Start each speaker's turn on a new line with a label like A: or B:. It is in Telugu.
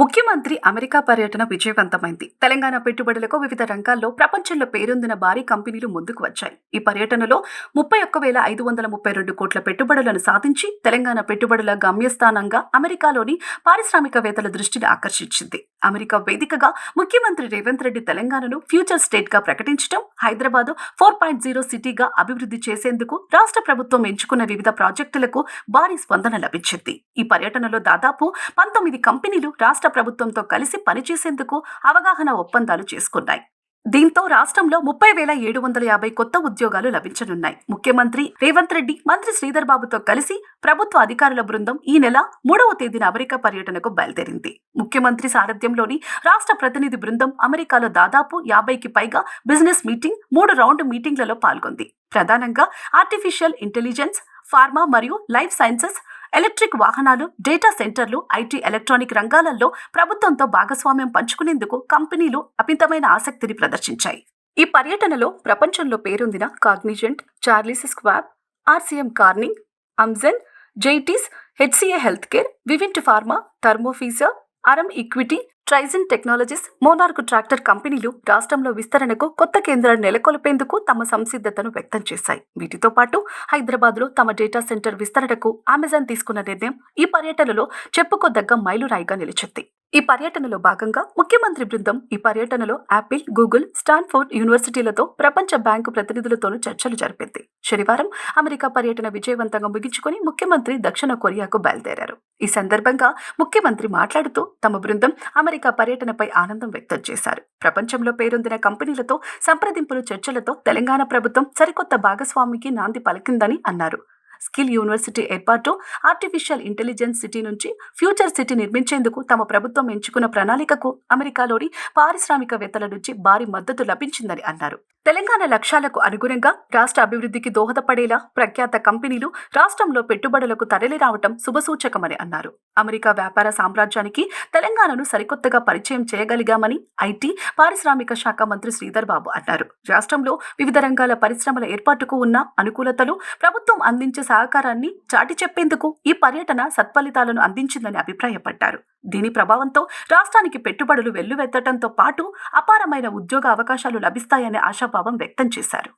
A: ముఖ్యమంత్రి అమెరికా పర్యటన విజయవంతమైంది. తెలంగాణ పెట్టుబడులకు వివిధ రంగాల్లో ప్రపంచంలో పేరొందిన భారీ కంపెనీలు ముందుకు వచ్చాయి. ఈ పర్యటనలో ముప్పై ఒక్క వేల ఐదు వందల ముప్పై రెండు కోట్ల పెట్టుబడులను సాధించి తెలంగాణ పెట్టుబడుల గమ్యస్థానంగా అమెరికాలోని పారిశ్రామికవేత్తల దృష్టిని ఆకర్షించింది. అమెరికా వేదికగా ముఖ్యమంత్రి రేవంత్ రెడ్డి తెలంగాణను ఫ్యూచర్ స్టేట్గా ప్రకటించడం హైదరాబాద్ ఫోర్ పాయింట్ జీరో సిటీగా అభివృద్ధి చేసేందుకు రాష్ట్ర ప్రభుత్వం ఎంచుకున్న వివిధ ప్రాజెక్టులకు భారీ స్పందన లభించింది. ఈ పర్యటనలో దాదాపు పంతొమ్మిది కంపెనీలు రాష్ట్ర ప్రభుత్వంతో కలిసి పనిచేసేందుకు అవగాహన ఒప్పందాలు చేసుకున్నాయి. దీంతో రాష్ట్రంలో ముప్పై వేల ఏడు వందల యాభై కొత్త ఉద్యోగాలు లభించనున్నాయి. ముఖ్యమంత్రి రేవంత్ రెడ్డి మంత్రి శ్రీధర్ బాబుతో కలిసి ప్రభుత్వ అధికారుల బృందం ఈ నెల మూడవ తేదీన అమెరికా పర్యటనకు బయలుదేరింది. ముఖ్యమంత్రి సారథ్యంలోని రాష్ట్ర ప్రతినిధి బృందం అమెరికాలో దాదాపు యాభైకి పైగా బిజినెస్ మీటింగ్ మూడు రౌండ్ మీటింగ్లలో పాల్గొంది. ప్రధానంగా ఆర్టిఫిషియల్ ఇంటెలిజెన్స్ ఫార్మా మరియు లైఫ్ సైన్సెస్ ఎలక్ట్రిక్ వాహనాలు డేటా సెంటర్లు ఐటీ ఎలక్ట్రానిక్ రంగాలలో ప్రభుత్వంతో భాగస్వామ్యం పంచుకునేందుకు కంపెనీలు అమితమైన ఆసక్తిని ప్రదర్శించాయి. ఈ పర్యటనలో ప్రపంచంలో పేరొందిన Cognizant Charles Schwab RCM Corning Amgen Zoetis HCA health care Vivint pharma Thermo Fisher అరం equity Trigyn technologies Monarch tractor కంపెనీలు రాష్ట్రంలో విస్తరణకు కొత్త కేంద్రాలు నెలకొల్పేందుకు తమ సంసిద్ధతను వ్యక్తం చేశాయి. వీటితో పాటు హైదరాబాద్లో తమ డేటా సెంటర్ విస్తరణకు అమెజాన్ తీసుకున్న నిర్ణయం ఈ పర్యటనలో చెప్పుకోదగ్గ మైలురాయిగా నిలిచింది. ఈ పర్యటనలో భాగంగా ముఖ్యమంత్రి బృందం ఈ పర్యటనలో యాపిల్ గూగుల్ స్టాన్ఫోర్డ్ యూనివర్సిటీలతో ప్రపంచ బ్యాంకు ప్రతినిధులతోనూ చర్చలు జరిపింది. శనివారం అమెరికా పర్యటన విజయవంతంగా ముగించుకుని ముఖ్యమంత్రి దక్షిణ కొరియాకు బయలుదేరారు. ఈ సందర్భంగా ముఖ్యమంత్రి మాట్లాడుతూ తమ బృందం అమెరికా పర్యటనపై ఆనందం వ్యక్తం చేశారు. ప్రపంచంలో పేరొందిన కంపెనీలతో సంప్రదింపులు చర్చలతో తెలంగాణ ప్రభుత్వం సరికొత్త భాగస్వామికి నాంది పలికిందని అన్నారు. స్కిల్ యూనివర్సిటీ ఏర్పాటు ఆర్టిఫిషియల్ ఇంటెలిజెన్స్ సిటీ నుంచి ఫ్యూచర్ సిటీ నిర్మించేందుకు తమ ప్రభుత్వం ఎంచుకున్న ప్రణాళికకు అమెరికాలోని పారిశ్రామికవేత్తల నుంచి భారీ మద్దతు లభించిందని అన్నారు. తెలంగాణ లక్ష్యాలకు అనుగుణంగా రాష్ట్ర అభివృద్ధికి దోహదపడేలా ప్రఖ్యాత కంపెనీలు రాష్ట్రంలో పెట్టుబడులకు తరలిరావటం శుభసూచకమని అన్నారు. అమెరికా వ్యాపార సామ్రాజ్యానికి తెలంగాణను సరికొత్తగా పరిచయం చేయగలిగామని ఐటీ పారిశ్రామిక శాఖ మంత్రి శ్రీధర్ బాబు అన్నారు. రాష్ట్రంలో వివిధ రంగాల పరిశ్రమల ఏర్పాటుకు ఉన్న అనుకూలతలు ప్రభుత్వం అందించే సహకారాన్ని చాటి చెప్పేందుకు ఈ పర్యటన సత్ఫలితాలను అందించిందని అభిప్రాయపడ్డారు. దీని ప్రభావంతో రాష్ట్రానికి పెట్టుబడులు వెల్లువెత్తడంతో పాటు అపారమైన ఉద్యోగ అవకాశాలు లభిస్తాయనే ఆశాభావం వ్యక్తం చేశారు.